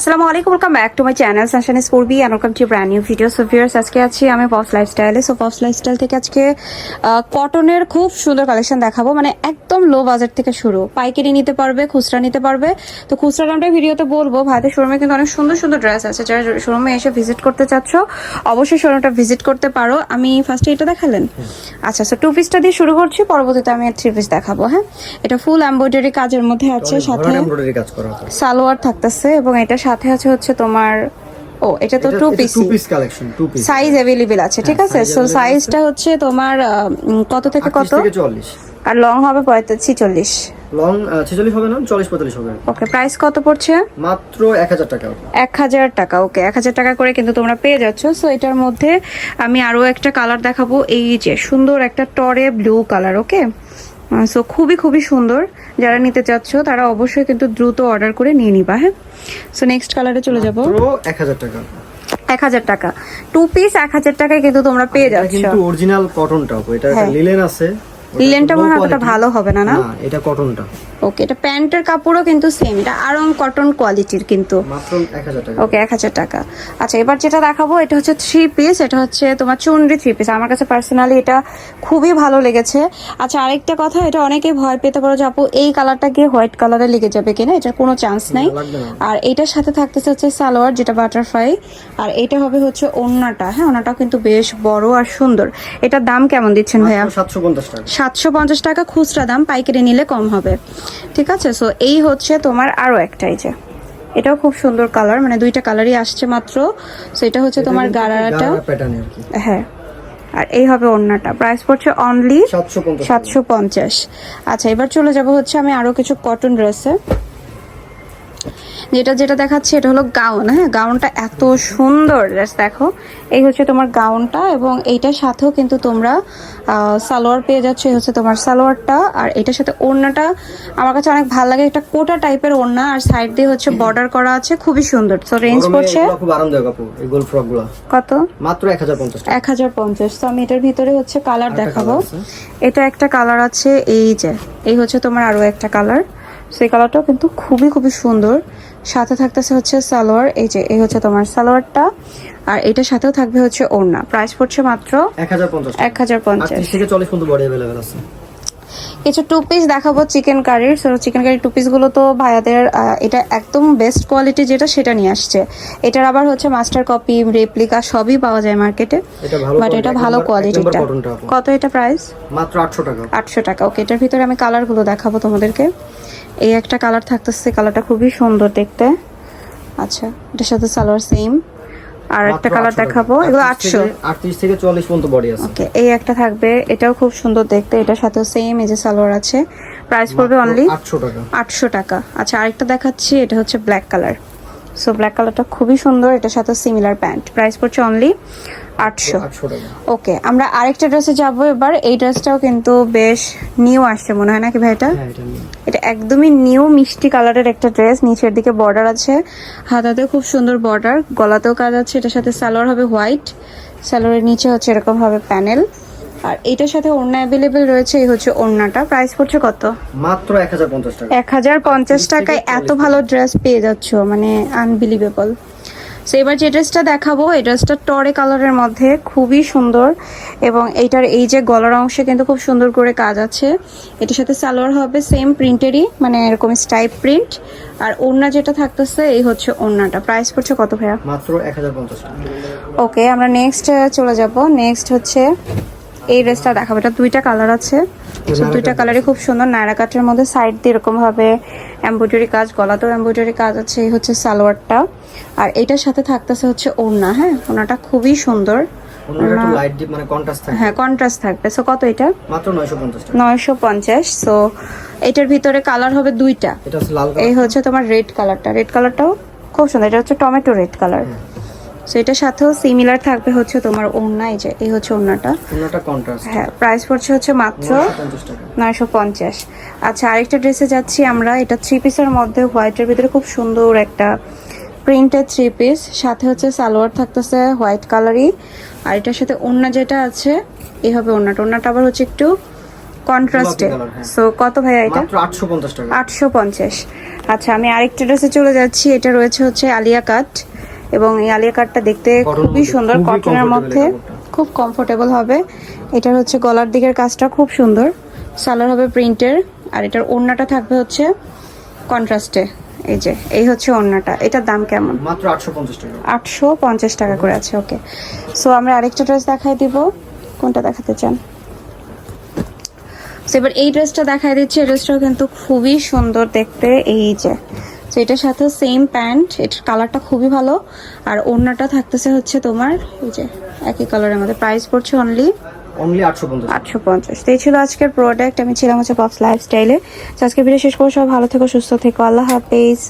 আসসালামু আলাইকুম welcome back to my channel সানশান ইস পূর্বি and welcome to brand new video so viewers আজকে আছি আমি পপস লাইফস্টাইলে সো পপস লাইফস্টাইল থেকে আজকে কটনের খুব সুন্দর কালেকশন দেখাবো। মানে একদম লো বাজেট থেকে শুরু। পাইকারি নিতে পারবে খুচরা নিতে পারবে। তো খুচরা দামটা ভিডিওতে বলব ভাইদের শোরুমে কিন্তু অনেক সুন্দর সুন্দর ড্রেস আছে। যারা শোরুমে এসে ভিজিট করতে চাচ্ছ অবশ্যই শোরুমটা ভিজিট করতে পারো। আমি ফার্স্টে এটা দেখালেন? আচ্ছা সো টু পিসটা দিয়ে শুরু করছি পরবর্তীতে আমি থ্রি পিস দেখাবো হ্যাঁ? এটা ফুল এমব্রয়ডারি কাজের মধ্যে আছে সাথে এমব্রয়ডারি কাজ করা আছে। সালোয়ার থাকতেছে এবং এটার সাথে আছে হচ্ছে তোমার ও এটা তো two piece two piece collection two piece size available আছে ঠিক আছে? হ্যাঁ, সো সাইজটা হচ্ছে তোমার কত থেকে কত? থেকে 40 আর লং হবে পঁয়তাল্লিশ চল্লিশ লং 46 হবে না 40 45 হবে। ওকে প্রাইস কত পড়ছে? মাত্র 1000 টাকা। এক হাজার টাকা ওকে এক হাজার টাকা করে কিন্তু তোমরা পেয়ে যাচ্ছ। সো এটার মধ্যে আমি আরও একটা কালার দেখাবো। এই যে সুন্দর একটা টরে ব্লু কালার ওকে সো খুবই খুবই সুন্দর। যারা নিতে চাচ্ছ তারা অবশ্যই কিন্তু দ্রুত অর্ডার করে নিয়ে নিবা হ্যাঁ? সো নেক্সট কালারে চলে যাব। এক হাজার টাকা। এক হাজার টাকা। টু পিস এক হাজার টাকায় কিন্তু তোমরা পেয়ে যাচ্ছ। কিন্তু অরিজিনাল কটনটা এটা হ্যাঁ। লিলেন আছে। ওটা লিলেনটা মনে হয় ভালো হবে না না? এটা কটনটা ওকে এটা প্যান্টের কাপড়ও কিন্তু সেম এটা আরং কটন কোয়ালিটির কিন্তু। মাত্র 1000 টাকা। ওকে এক হাজার টাকা। আচ্ছা এবার যেটা দেখাবো এটা হচ্ছে থ্রি পিস এটা হচ্ছে তোমার চুনরি থ্রি পিস আমার কাছে পার্সোনালি এটা খুবই ভালো লেগেছে। আচ্ছা আরেকটা কথা এটা অনেকে ভয় পেতে পারো যে আপু এই কালারটা গিয়ে হোয়াইট কালারে লেগে যাবে কিনা? এটার কোনো চান্স নাই। আর এটার সাথে থাকতেছে হচ্ছে সালোয়ার যেটা বাটারফ্লাই আর এটা হবে হচ্ছে ওন্নাটা হ্যাঁ? ওন্নাটাও কিন্তু বেশ বড় আর সুন্দর। এটার দাম কেমন দিচ্ছেন ভাইয়া? 750 টাকা। সাতশো পঞ্চাশ টাকা খুচরা দাম পাইকারি নিলে কম হবে। ঠিক আছে? সো এই হচ্ছে তোমার আরও একটাই যে। এটাও খুব সুন্দর কালার মানে দুইটা কালারই আসছে মাত্র। সো এটা হচ্ছে তোমার কি। হ্যাঁ। আর এই হবে অন্যটা। প্রাইস পড়ছে অনলি সাতশো পঞ্চাশ আচ্ছা এবার চলে যাব হচ্ছে আমি আরও কিছু কটন ড্রেসে যেটা যেটা দেখাচ্ছে এটা হলো গাউন হ্যাঁ? গাউনটা এত সুন্দর জাস্ট দেখো। এই হচ্ছে তোমার গাউনটা এবং এইটার সাথেও কিন্তু তোমরা সালোয়ার পেয়ে যাচ্ছ এই হচ্ছে তোমার সালোয়ারটা। আর এটার সাথে ওড়নাটা আমার কাছে অনেক ভালো লাগে একটা কোটা টাইপের ওড়না আর সাইড দিয়ে হচ্ছে বর্ডার করা আছে খুবই সুন্দর। তো রেঞ্জ পড়ছে? কত? মাত্র 1050 টাকা। এক হাজার পঞ্চাশ। তো আমি এটার ভিতরে হচ্ছে কালার দেখাবো। এটা একটা কালার আছে এই যে এই হচ্ছে তোমার আরও একটা কালার। সেই কালারটাও কিন্তু খুবই খুবই সুন্দর। সাথে থাকতেছে হচ্ছে সালোয়ার এই যে এই হচ্ছে তোমার সালোয়ারটা আর এটার সাথেও থাকবে হচ্ছে ওড়না। প্রাইস পড়ছে মাত্র এক হাজার পঞ্চাশ থেকে চল্লিশ পর্যন্ত বডি অ্যাভেলেবেল আছে। কিছু টু পিস দেখাবো চিকেন কারির সো চিকেন কারি টু পিসগুলো তো ভাইয়াদের এটা একদম বেস্ট কোয়ালিটি যেটা সেটা নিয়ে আসছে। এটার আবার হচ্ছে মাস্টার কপি রেপ্লিকা সবই পাওয়া যায় মার্কেটে বাট এটা ভালো কোয়ালিটিটা। কত এটা প্রাইস মাত্র 800 টাকা। আটশো টাকা। ওকে এটার ভিতরে আমি কালারগুলো দেখাবো তোমাদেরকে। এই একটা কালার থাকতেছে কালারটা খুবই সুন্দর দেখতে। আচ্ছা এটার সাথে সালোয়ার সেম আর একটা কালার দেখাবো। এগুলো আটশো। 38 থেকে 40 পর্যন্ত বডি আছে। ওকে এই একটা থাকবে। এটাও খুব সুন্দর দেখতে। এটার সাথে সেম এই যে সালোয়ার আছে। প্রাইস পড়বে অনলি 800 টাকা। আটশো টাকা। আচ্ছা আরেকটা দেখাচ্ছি। এটা হচ্ছে ব্ল্যাক কালার সো ব্ল্যাক কালারটা খুবই সুন্দর। এটার সাথে সিমিলার প্যান্ট প্রাইস পড়ছে অনলি আটশো। ওকে আমরা আরেকটা ড্রেসে যাব এবার। এই ড্রেসটাও কিন্তু বেশ নিউ আসছে মনে হয় নাকি ভাইটা হ্যাঁ এটা এটা একদমই নিউ মিষ্টি কালারের একটা ড্রেস। নিচের দিকে বর্ডার আছে। হাতাতে খুব সুন্দর বর্ডার গলাতেও কাজ আছে। এটার সাথে সালোয়ার হবে হোয়াইট সালোয়ারের নিচে হচ্ছে এরকম ভাবে প্যানেল আর এটার সাথে ওড়না অ্যাভেলেবেল রয়েছে এই হচ্ছে ওড়নাটা। প্রাইস পড়ছে কত? মাত্র 1050 টাকা। এক হাজার পঞ্চাশ টাকায় এত ভালো ড্রেস পেয়ে যাচ্ছ মানে আনবিলিভেবল সো এবার যে ড্রেসটা দেখাবো এই ড্রেসটা টরে কালারের মধ্যে খুবই সুন্দর। এবং এইটার এই যে গলার অংশে কিন্তু খুব সুন্দর করে কাজ আছে। এটার সাথে সালোয়ার হবে সেম প্রিন্টেরই মানে এরকম স্টাইপ প্রিন্ট আর ওড়না যেটা থাকতেছে এই হচ্ছে ওড়নাটা। প্রাইস পড়ছে কত ভাইয়া? মাত্র 1050 টাকা। ওকে আমরা নেক্সট চলে যাব। নেক্সট হচ্ছে এই ড্রেসটা দেখাবো। এটা দুইটা কালার আছে। দুইটা কালারই খুব সুন্দর। নায়রা কাটের মধ্যে সাইড দিয়ে এরকম ভাবে এমব্রয়ডারি কাজ গলাতেও এমব্রয়ডারি কাজ আছে। এই হচ্ছে সালোয়ারটা। আর এটার সাথে থাকতেছে হচ্ছে ওড়না হ্যাঁ? ওড়নাটা খুবই সুন্দর। মানে হ্যাঁ কন্ট্রাস্ট থাকবে। সো কত এটা? মাত্র 950 টাকা। নয়শো পঞ্চাশ। সো এটার ভিতরে কালার হবে দুইটা। এই হচ্ছে তোমার রেড কালারটা রেড কালারটাও খুব সুন্দর। এটা হচ্ছে টমেটো রেড কালার সো এটার সাথেও সিমিলার থাকবে হচ্ছে তোমার ওড়না এই যে এই হচ্ছে ওড়নাটা। হ্যাঁ প্রাইস পড়ছে হচ্ছে মাত্র 950 টাকা। নয়শো পঞ্চাশ। আচ্ছা আরেকটা ড্রেসে যাচ্ছি আমরা। এটা থ্রি পিসের মধ্যে হোয়াইটের ভিতরে খুব সুন্দর একটা প্রিন্টেড থ্রি পিস সাথে হচ্ছে সালোয়ার থাকতেছে হোয়াইট কালারই আর এটার সাথে ওড়না যেটা আছে এই হবে ওড়নাটা। ওড়নাটা আবার হচ্ছে একটু কন্ট্রাস্টে হ্যাঁ। সো কত ভাইয়া এটা? আটশো পঞ্চাশ আচ্ছা আমি আরেকটা ড্রেসে চলে যাচ্ছি। এটা রয়েছে হচ্ছে আলিয়া কাট। এবং এই আলিয়া কাটটা দেখতে খুবই সুন্দর কটনের মধ্যে। খুব কমফোর্টেবল হবে। এটার হচ্ছে গলার দিকের কাজটা খুব সুন্দর। সালোয়ার হবে প্রিন্টের আর এটার ওড়নাটা থাকবে হচ্ছে কন্ট্রাস্টে এই যে এই হচ্ছে ওড়নাটা। এটার দাম কেমন? মাত্র আটশো পঞ্চাশ টাকা। আটশো পঞ্চাশ টাকা করে আছে ওকে। সো আমরা আরেকটা ড্রেস দেখাই দিব। কোনটা দেখাতে চান? So, এবার এই ড্রেসটা দেখাই দিচ্ছি। এই ড্রেসটাও কিন্তু খুবই সুন্দর দেখতে। এই যে তো এটার সাথে সেম প্যান্ট এটার কালারটা খুবই ভালো। আর ওড়নাটা থাকতেছে হচ্ছে তোমার এই যে একই কালারের মধ্যে। প্রাইস পড়ছে অনলি অনলি আটশো পঞ্চাশ। পঞ্চাশ। তো এই ছিল আজকের প্রোডাক্ট আমি ছিলাম হচ্ছে পপস লাইফস্টাইলে তো আজকে ভিডিও শেষ করব। সব ভালো থেকো সুস্থ থেকো। আল্লাহ হাফেজ।